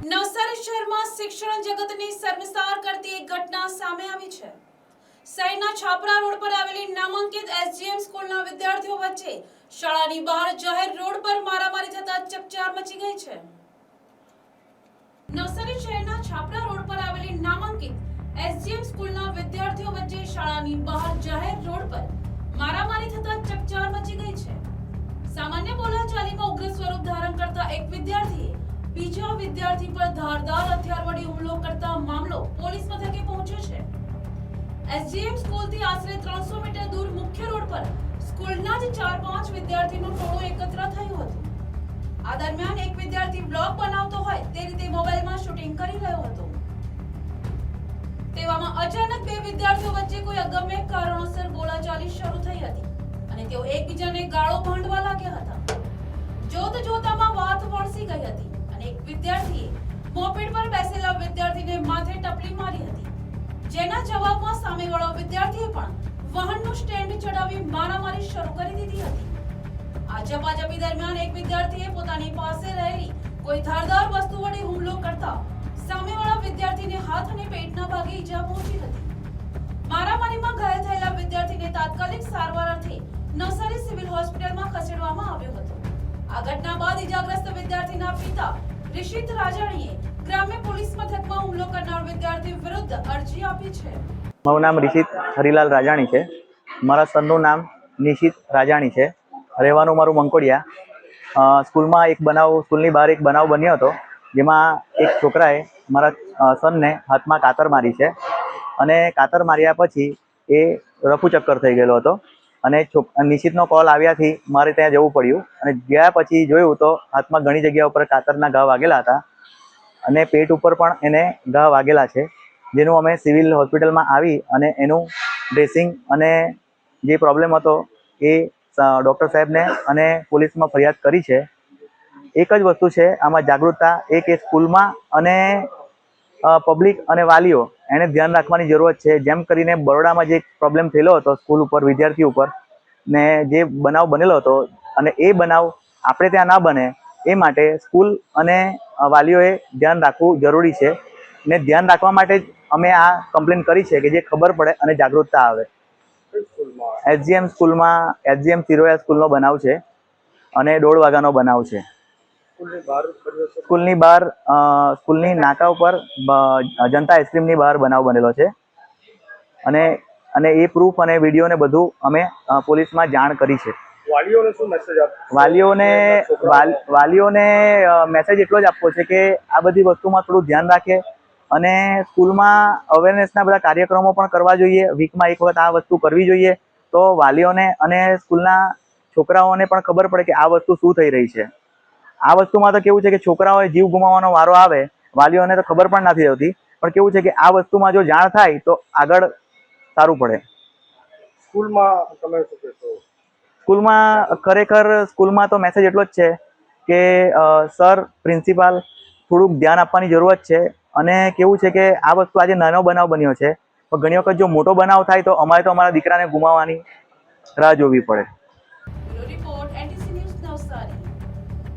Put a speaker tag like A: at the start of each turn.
A: નવસારી શહેરમાં શિક્ષણ જગતની શર્મસાર કરતી એક ઘટના સામે આવી છે. શહેરના છાપરા રોડ પર આવેલી નામાંકિત એસજીએમ સ્કૂલના વિદ્યાર્થીઓ વચ્ચે શાળાની બહાર જાહેર રોડ પર મારામારી થતા ચકચાર મચી ગઈ છે. નવસારી શહેરના છાપરા રોડ પર આવેલી નામાંકિત એસજીએમ સ્કૂલના વિદ્યાર્થીઓ વચ્ચે શાળાની બહાર જાહેર રોડ પર મારામારી થતા ચકચાર મચી ગઈ છે. સામાન્ય બોલાચાલીમાં ઉગ્ર સ્વરૂપ ધારણ કરતા વિદ્યાર્થી પર ધારદાર હથિયાર વડે હુમલો કરતા મામલો પોલીસ મથકે પહોંચ્યો છે. એસજીએમ સ્કૂલથી આશરે 300 મીટર દૂર મુખ્ય રોડ પર સ્કૂલના જ ચાર પાંચ વિદ્યાર્થીનું ટોળું એકત્ર થયું હતું. આ દરમિયાન એક વિદ્યાર્થી બ્લોગ બનાવતો હોય તે રીતે મોબાઈલમાં શૂટિંગ કરી રહ્યો હતો. તેવામાં અચાનક બે વિદ્યાર્થીઓ વચ્ચે કોઈ અગમ્ય કારણોસર બોલાચાલી શરૂ થઈ હતી અને તેઓ એકબીજાને ગાળો ભાંડવા લાગ્યા હતા. વિદ્યાર્થીએ મોપેડ પર બેસેલા વિદ્યાર્થીને માથે ટપલી મારી હતી. જેના જવાબમાં સામેવાળો વિદ્યાર્થીએ પણ વાહનનું સ્ટેન્ડ ચડાવી મારામારી શરૂ કરી દીધી હતી. આ દરમિયાન એક વિદ્યાર્થીએ પોતાની પાસે રહેલી કોઈ ધારદાર વસ્તુ વડે હુમલો કરતા સામેવાળા વિદ્યાર્થીને હાથ અને પેટના ભાગે ઈજા પહોંચી હતી. મારામારીમાં ઘાયલ થયેલા વિદ્યાર્થીને તાત્કાલિક સારવાર અર્થે નવસારી સિવિલ હોસ્પિટલમાં ખસેડવામાં આવ્યો હતો. આ ઘટના બાદ ઈજાગ્રસ્ત વિદ્યાર્થીના પિતા રિષિત રાજાણીએ ગ્રામ્ય પોલીસ મથકમાં હુમલો કરનાર વિદ્યાર્થી વિરુદ્ધ અરજી આપી છે.
B: મારું નામ રિશિત હરિલાલ રાજાણી છે. મારા સનનું નામ નિશિત રાજાણી છે. રહેવાનું મારું મંકોડિયા. સ્કૂલમાં એક બનાવ, સ્કૂલની બહાર એક બનાવ બન્યો હતો, જેમાં એક છોકરાએ મારા સનને હાથમાં કાતર મારી છે. અને કાતર માર્યા પછી એ રફુ ચક્કર થઈ ગયેલો હતો. અને નિશિતનો કોલ આવ્યાથી મારે ત્યાં જવું પડ્યું. અને ગયા પછી જોયું તો હાથમાં ઘણી જગ્યા ઉપર કાતરના ઘા વાગેલા હતા. અને પેટ ઉપર પણ એને ઘા વાગેલા છે, જેનું અમે સિવિલ હોસ્પિટલમાં આવી અને એનું ડ્રેસિંગ અને જે પ્રોબ્લેમ હતો એ ડૉક્ટર સાહેબને અને પોલીસમાં ફરિયાદ કરી છે. એક જ વસ્તુ છે, આમાં જાગૃતતા એ કે સ્કૂલમાં અને પબ્લિક અને વાલીઓ એને ધ્યાન રાખવાની જરૂરત છે. જેમ કરીને બરોડામાં જે પ્રોબ્લેમ થયેલો હતો સ્કૂલ ઉપર, વિદ્યાર્થી ઉપર, ને જે બનાવ બનેલો હતો, અને એ બનાવ આપણે ત્યાં ના બને, એ માટે સ્કૂલ અને વાલીઓએ ધ્યાન રાખવું જરૂરી છે. ને ધ્યાન રાખવા માટે જ અમે આ કમ્પ્લેન કરી છે કે જે ખબર પડે અને જાગૃતતા આવે. એસજીએમ સ્કૂલમાં એસજીએમ સિરોયા સ્કૂલનો બનાવ છે અને દોઢ વાગ્યાનો બનાવ છે. સ્કૂલની બહાર સ્કૂલની નાકા ઉપર જનતા આઈસ્ક્રીમની બહાર બનાવ બનેલો છે. અને અને એ પ્રૂફ અને વીડિયો ને બધું અમે પોલીસમાં જાણ કરી છે.
C: વાલીઓને શું મેસેજ
B: વાલીઓને વાલીઓને મેસેજ એટલો જ આપવો છે કે આ બધી વસ્તુમાં થોડું ધ્યાન રાખે અને સ્કૂલમાં અવેરનેસના બધા કાર્યક્રમો પણ કરવા જોઈએ. વીકમાં એક વખત આ વસ્તુ કરવી જોઈએ તો વાલીઓને અને સ્કૂલના છોકરાઓને પણ ખબર પડે કે આ વસ્તુ શું થઈ રહી છે. આ વસ્તુમાં તો કેવું છે કે છોકરાઓએ જીવ ગુમાવવાનો વારો આવે વાલીઓને તો ખબર પણ નથી હોતી. પણ કેવું છે કે આ વસ્તુમાં જો જાણ થાય તો આગળ સારું પડે.
C: સ્કૂલમાં તમે શું કહેશો?
B: સ્કૂલમાં ખરેખર સ્કૂલમાં તો મેસેજ એટલો જ છે કે સર પ્રિન્સિપાલ થોડુંક ધ્યાન આપવાની જરૂરત છે. અને કેવું છે કે આ વસ્તુ આજે નાનો બનાવ બન્યો છે. પણ ઘણી વખત જો મોટો બનાવ થાય તો અમારે તો અમારા દીકરાને ગુમાવવાની રાહ જોવી પડે.